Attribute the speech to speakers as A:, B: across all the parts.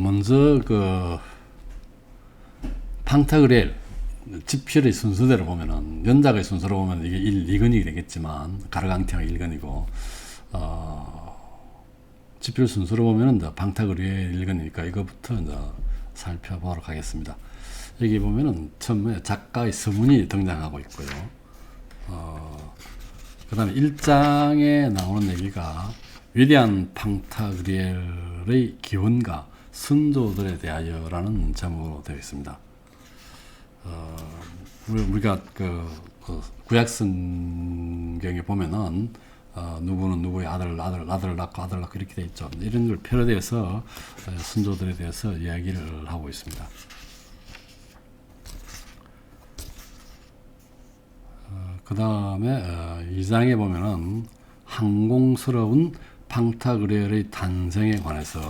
A: 먼저 그 팡타그레일 지필의 순서대로 보면은 연작의 순서로 보면 이게 1, 2근이 되겠지만 가르강티아가 1근이고 어, 지필 순서로 보면은 이제 팡타그레일 1근이니까 이거부터 이제 살펴보도록 하겠습니다. 여기 보면은 처음에 작가의 서문이 등장하고 있고요. 어, 그 다음에 1장에 나오는 얘기가 위대한 팡타그리엘의 기원과 선조들에 대하여라는 제목으로 되어 있습니다. 어, 우리- 우리가 그, 그 구약 성경에 보면은 어, 누구는 누구의 아들, 아들, 아들을 낳고 아들을 낳고 이렇게 돼 있죠. 이런 걸 표현해서 어, 선조들에 대해서 이야기를 하고 있습니다. 그 다음에 어, 2장에 보면은 항공스러운 팡타그레엘의 탄생에 관해서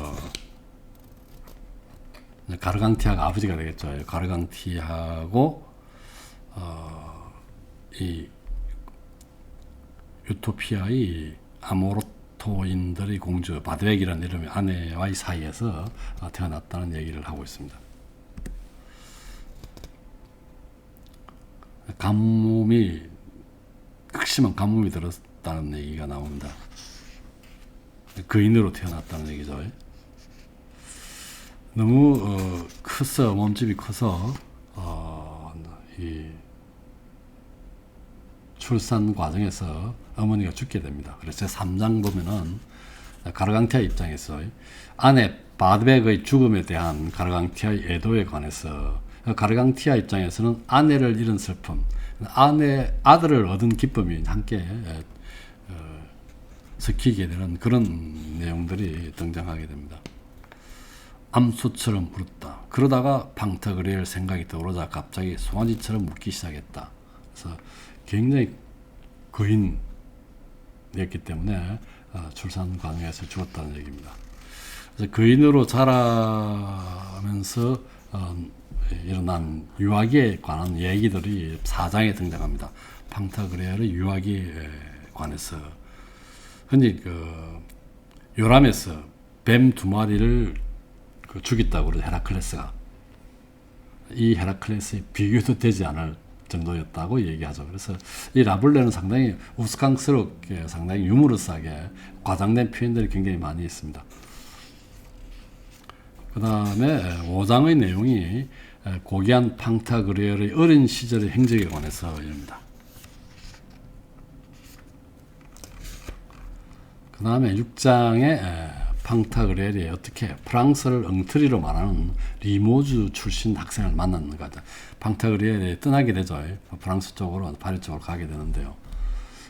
A: 가르강티아가 아버지가 되겠죠. 가르강티아하고 어, 이 유토피아의 아모로토인들의 공주 바드웨기라는 이름의 아내와의 사이에서 어, 태어났다는 얘기를 하고 있습니다. 가뭄이 극심한 가뭄이 들었다는 얘기가 나옵니다. 거인으로 태어났다는 얘기죠. 너무 어, 커서 몸집이 커서 어, 이 출산 과정에서 어머니가 죽게 됩니다. 그래서 3장 보면은 가르강티아 입장에서 아내 바드백의 죽음에 대한 가르강티아의 애도에 관해서 가르강티아 입장에서는 아내를 잃은 슬픔, 아내 아들을 얻은 기쁨이 함께 어, 섞이게 되는 그런 내용들이 등장하게 됩니다. 암수처럼 물었다. 그러다가 방타그레일 생각이 떠오르자 갑자기 송아지처럼 묻기 시작했다. 그래서 굉장히 거인이었기 때문에 어, 출산 과정에서 죽었다는 얘기입니다. 그래서 거인으로 자라면서 어, 일어난 유아기에 관한 얘기들이 사장에 등장합니다. 팡타그레아의 유아기에 관해서 흔히 그 요람에서 뱀 두 마리를 그 죽였다고 그러죠 헤라클레스가 이 헤라클레스의 비교도 되지 않을 정도였다고 얘기하죠. 그래서 이 라블레는 상당히 우스꽝스럽게 상당히 유머러스하게 과장된 표현들이 굉장히 많이 있습니다. 그 다음에 5장의 내용이 고귀한 팡타그레어의 어린 시절의 행적에 관해서 이릅니다. 그 다음에 6장에 팡타그레엘이 어떻게 프랑스를 엉터리로 말하는 리모주 출신 학생을 만났는가. 팡타그레엘이 떠나게 되죠. 프랑스 쪽으로, 파리 쪽으로 가게 되는데요.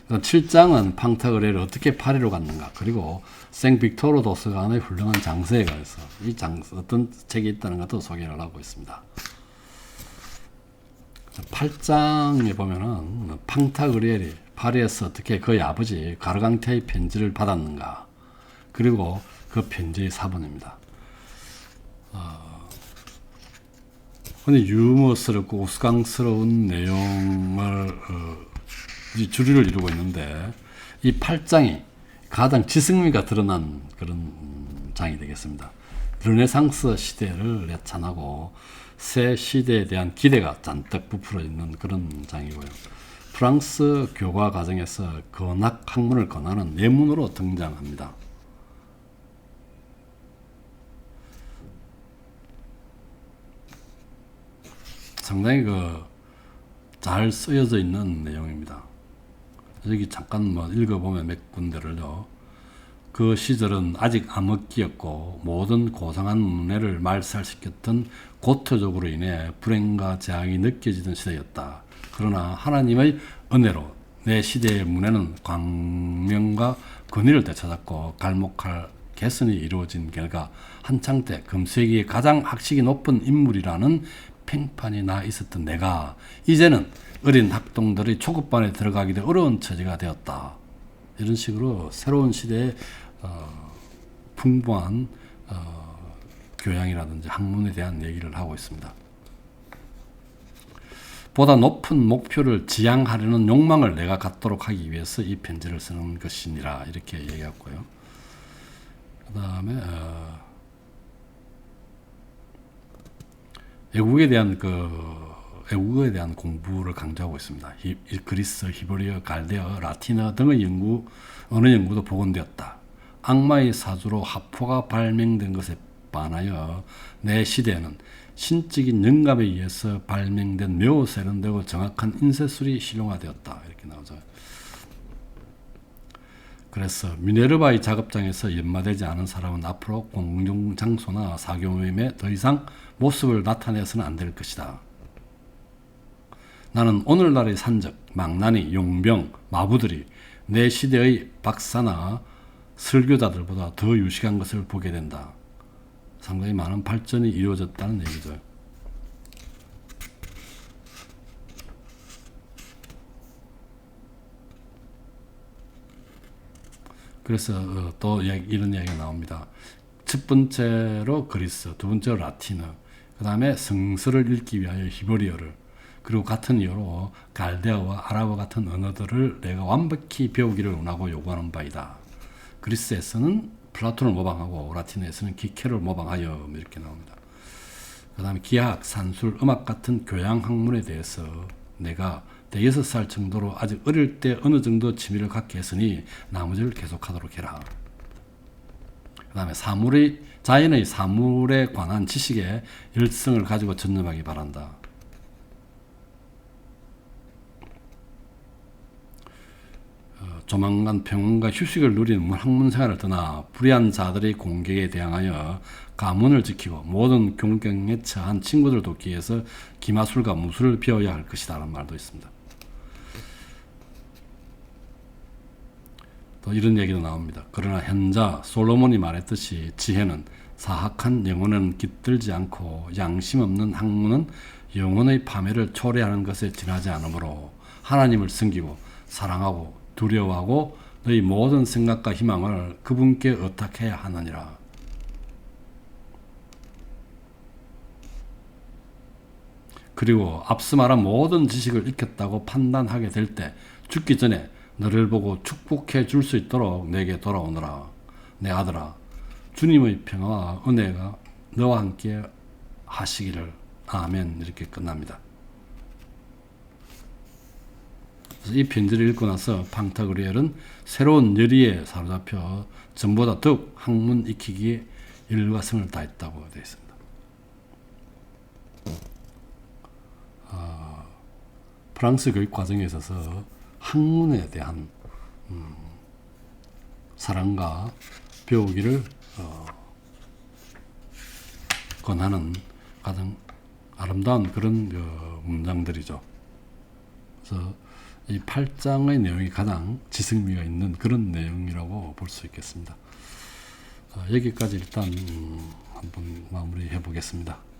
A: 7장은 팡타그레를 어떻게 파리로 갔는가 그리고 생 빅토르 도서관의 훌륭한 장서에 관해서 이 장, 어떤 책이 있다는 것도 소개를 하고 있습니다. 8장에 보면은 팡타그리엘이 파리에서 어떻게 그의 아버지 가르강테의 편지를 받았는가 그리고 그 편지의 사본입니다. 어, 근데 유머스럽고 우스꽝스러운 내용을 어, 주류를 이루고 있는데 이 8장이 가장 지성미가 드러난 그런 장이 되겠습니다. 르네상스 시대를 예찬하고 새 시대에 대한 기대가 잔뜩 부풀어 있는 그런 장이고요. 프랑스 교과 과정에서 건학 학문을 권하는 예문으로 등장합니다. 상당히 그 잘 쓰여져 있는 내용입니다. 여기 잠깐 뭐 읽어보면 몇 군데를요. 그 시절은 아직 암흑기였고 모든 고상한 문해를 말살시켰던 고토적으로 인해 불행과 재앙이 느껴지던 시대였다. 그러나 하나님의 은혜로 내 시대의 문해는 광명과 근위를 되찾았고 갈목할 개선이 이루어진 결과 한창 때 금세기의 가장 학식이 높은 인물이라는 팽판이 나 있었던 내가 이제는 어린 학동들의 초급반에 들어가기도 어려운 처지가 되었다. 이런 식으로 새로운 시대의 어, 풍부한 어, 교양이라든지 학문에 대한 얘기를 하고 있습니다. 보다 높은 목표를 지향하려는 욕망을 내가 갖도록 하기 위해서 이 편지를 쓰는 것이니라 이렇게 얘기했고요. 그 다음에 어, 애국에 대한 그 애국에 대한 공부를 강조하고 있습니다. 히, 그리스, 히브리어, 갈대어, 라틴어 등의 연구 어느 연구도 복원되었다. 악마의 사주로 하포가 발명된 것에 반하여 내 시대에는 신적인 영감에 의해서 발명된 매우 세련되고 정확한 인쇄술이 실용화되었다. 이렇게 나오죠. 그래서 미네르바의 작업장에서 연마되지 않은 사람은 앞으로 공중 장소나 사교 모임에 더 이상 모습을 나타내서는 안 될 것이다. 나는 오늘날의 산적, 망나니, 용병, 마부들이 내 시대의 박사나 설교자들보다 더 유식한 것을 보게 된다. 상당히 많은 발전이 이루어졌다는 얘기죠. 그래서 어, 또 이런 이야기가 나옵니다. 첫 번째로 그리스, 두 번째로 라틴어, 그 다음에 성서를 읽기 위하여 히브리어를, 그리고 같은 이유로 갈대어와 아랍어 같은 언어들을 내가 완벽히 배우기를 원하고 요구하는 바이다. 그리스에서는 플라톤을 모방하고 라틴어에서는 기케를 모방하여 이렇게 나옵니다. 그 다음에 기하학, 산술, 음악 같은 교양 학문에 대해서 내가 대여섯 살 정도로 아직 어릴 때 어느 정도 취미를 갖게 했으니 나머지를 계속하도록 해라. 그 다음에 사물의 자연의 사물에 관한 지식에 열성을 가지고 전념하기 바란다. 어, 조만간 평온과 휴식을 누리는 학문 생활을 떠나 불의한 자들의 공격에 대항하여 가문을 지키고 모든 경경에 처한 친구들 돕기 위해서 기마술과 무술을 배워야 할 것이다 라는 말도 있습니다. 또 이런 얘기도 나옵니다. 그러나 현자 솔로몬이 말했듯이 지혜는 사악한 영혼은 깃들지 않고 양심 없는 학문은 영혼의 파멸을 초래하는 것에 지나지 않으므로 하나님을 섬기고 사랑하고 두려워하고 너희 모든 생각과 희망을 그분께 의탁해야 하느니라. 그리고 앞서 말한 모든 지식을 익혔다고 판단하게 될 때 죽기 전에 너를 보고 축복해 줄 수 있도록 내게 돌아오너라. 내 아들아, 주님의 평화와 은혜가 너와 함께 하시기를. 아멘. 이렇게 끝납니다. 이 편지를 읽고 나서 팡타그리엘은 새로운 열의에 사로잡혀 전보다 더욱 학문 익히기에 일과 성을 다했다고 되어 있습니다. 아, 프랑스 교육 과정에 있어서 학문에 대한 음, 사랑과 배우기를 어, 권하는 가장 아름다운 그런 어, 문장들이죠. 그래서 이 8장의 내용이 가장 지성미가 있는 그런 내용이라고 볼 수 있겠습니다. 어, 여기까지 일단 음, 한번 마무리해 보겠습니다.